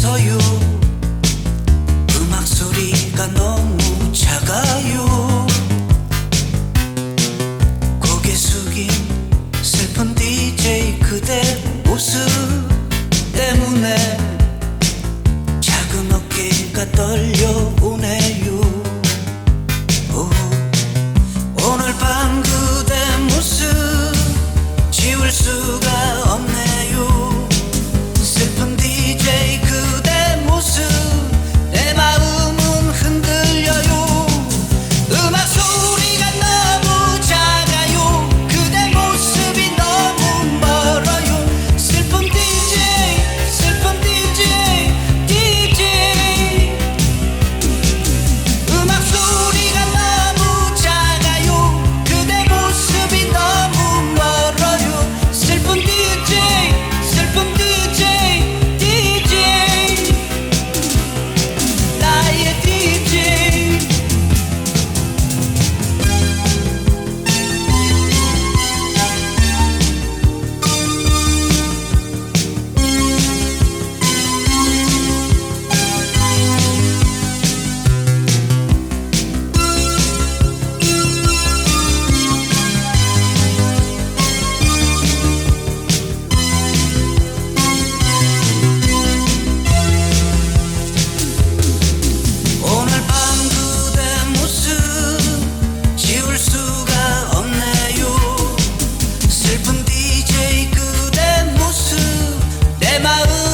있어요. 음악 소리가 너무 작아요. 고개 숙인 슬픈 DJ 그대 모습 때문에 작은 어깨가 떨려오네요 out